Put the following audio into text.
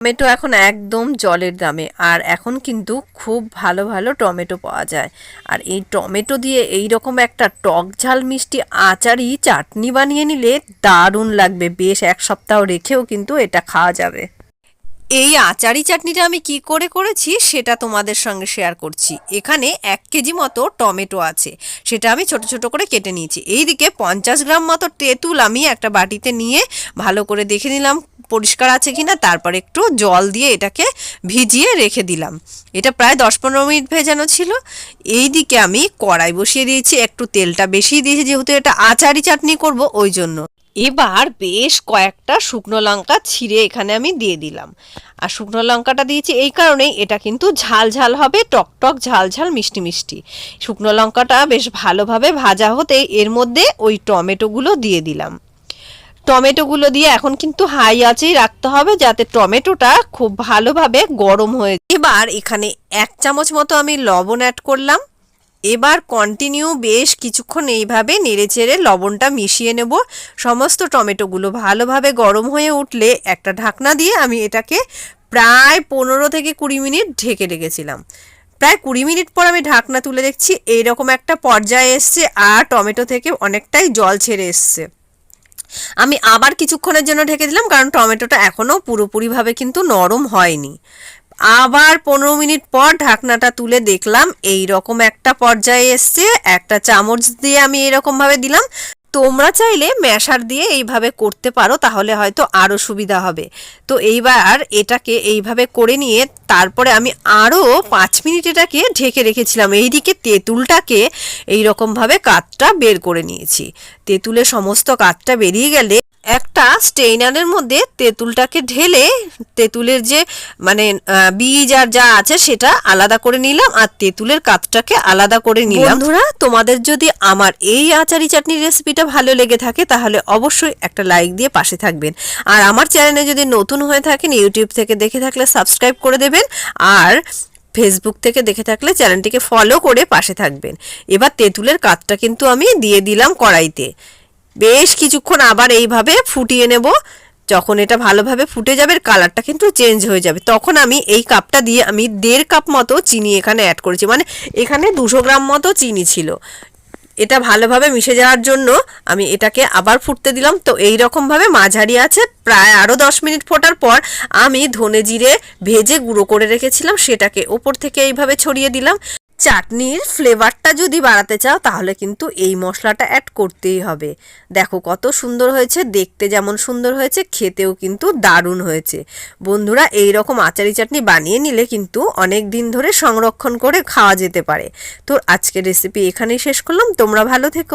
Tomato এখন একদম জলের দামে, আর এখন কিন্তু খুব ভালো ভালো টমেটো পাওয়া যায়। আর এই টমেটো দিয়ে এই রকম একটা টক ঝাল মিষ্টি আচারই চাটনি বানিয়ে নিলে দারুণ লাগবে। বেশ এক সপ্তাহ রেখেও কিন্তু এটা খাওয়া যাবে। এই আচারি চাটনিটা আমি কি করে করেছি সেটা তোমাদের সঙ্গে শেয়ার করছি। এখানে এক কেজি মতো টমেটো আছে, সেটা আমি ছোট ছোট করে কেটে নিয়েছি। এইদিকে পঞ্চাশ গ্রাম মতো তেঁতুল আমি একটা বাটিতে নিয়ে ভালো করে দেখে নিলাম পরিষ্কার আছে কিনা, তারপর একটু জল দিয়ে এটাকে ভিজিয়ে রেখে দিলাম। এটা প্রায় দশ পনেরো মিনিট ভেজানো ছিল। এই দিকে আমি কড়াই বসিয়ে দিয়েছি, একটু তেলটা বেশি দিয়েছি, যেহেতু এটা আচারি চাটনি করব, ওই জন্য। এবার বেশ কয়েকটা শুকনো লঙ্কা ছিঁড়ে এখানে আমি দিয়ে দিলাম। আর শুকনো লঙ্কাটা দিয়েছি এই কারণেই এটা কিন্তু ঝাল ঝাল হবে, টক টক ঝাল ঝাল মিষ্টি মিষ্টি। শুকনো লঙ্কাটা বেশ ভালোভাবে ভাজা হতে এর মধ্যে ওই টমেটোগুলো দিয়ে দিলাম। টমেটোগুলো দিয়ে এখন কিন্তু হাই আঁচেই রাখতে হবে যাতে টমেটোটা খুব ভালোভাবে গরম হয়ে এবার এখানে এক চামচ মতো আমি লবণ অ্যাড করলাম। এবার কন্টিনিউ বেশ কিছুক্ষণ এইভাবে নেড়েচেড়ে লবণটা মিশিয়ে নেব। সমস্ত টমেটোগুলো ভালোভাবে গরম হয়ে উঠলে একটা ঢাকনা দিয়ে আমি এটাকে প্রায় পনেরো থেকে কুড়ি মিনিট ঢেকে রেখেছিলাম। প্রায় কুড়ি মিনিট পর আমি ঢাকনা তুলে দেখছি, এইরকম একটা পর্যায়ে এসছে আর টমেটো থেকে অনেকটাই জল ছেড়ে এসছে। আমি আবার কিছুক্ষণের জন্য ঢেকে দিলাম, কারণ টমেটোটা এখনও পুরোপুরিভাবে কিন্তু নরম হয়নি। আবার পনেরো মিনিট পর ঢাকনাটা তুলে দেখলাম এই রকম একটা পর্যায়ে এসছে, একটা চামচ দিয়ে আমি এরকমভাবে দিলাম। তোমরা চাইলে ম্যাশার দিয়ে এইভাবে করতে পারো, তাহলে হয়তো আরও সুবিধা হবে। তো এইবার এটাকে এইভাবে করে নিয়ে তারপরে আমি আরও পাঁচ মিনিট এটাকে ঢেকে রেখেছিলাম। এইদিকে তেঁতুলটাকে এইরকমভাবে কাতটা বের করে নিয়েছি। তেঁতুলের সমস্ত কাতটা বেরিয়ে গেলে একটা স্টেইনারের মধ্যে তেঁতুলটাকে ঢেলে, তেঁতুলের যে মানে বীজ আর যা আছে সেটা আলাদা করে নিলাম আর তেঁতুলের কাতটাকে আলাদা করে নিলাম। বন্ধুরা, তোমাদের যদি আমার এই আচারি চাটনির রেসিপিটা ভালো লেগে থাকে, তাহলে অবশ্যই একটা লাইক দিয়ে পাশে থাকবেন। আর আমার চ্যানেলে যদি নতুন হয়ে থাকেন, ইউটিউব থেকে দেখে থাকলে সাবস্ক্রাইব করে দেবেন, আর ফেসবুক থেকে দেখে থাকলে চ্যানেলটিকে ফলো করে পাশে থাকবেন। এবার তেঁতুলের কাতটা কিন্তু আমি দিয়ে দিলাম কড়াইতে। বেশ কিছুক্ষণ আবার এইভাবে ফুটিয়ে নেব। যখন এটা ভালোভাবে ফুটে যাবে কালারটা কিন্তু চেঞ্জ হয়ে যাবে। তখন আমি এই কাপটা দিয়ে আমি দেড় কাপ মতো চিনি এখানে অ্যাড করেছি। মানে এখানে দুশো গ্রাম মতো চিনি ছিল। এটা ভালোভাবে মিশে যাওয়ার জন্য আমি এটাকে আবার ফুটতে দিলাম। তো এই রকমভাবে মাঝারি আছে। প্রায় আরও দশ মিনিট ফোটার পর আমি ধনে জিরে ভেজে গুঁড়ো করে রেখেছিলাম। সেটাকে ওপর থেকে এইভাবে ছড়িয়ে দিলাম। চাটনির ফ্লেভারটা যদি বাড়াতে চাও, তাহলে কিন্তু এই মশলাটা অ্যাড করতেই হবে। দেখো কত সুন্দর হয়েছে, দেখতে যেমন সুন্দর হয়েছে, খেতেও কিন্তু দারুণ হয়েছে। বন্ধুরা, এই রকম আচারি চাটনি বানিয়ে নিলে কিন্তু অনেক দিন ধরে সংরক্ষণ করে খাওয়া যেতে পারে। তো আজকের রেসিপি এখানেই শেষ করলাম, তোমরা ভালো থেকো।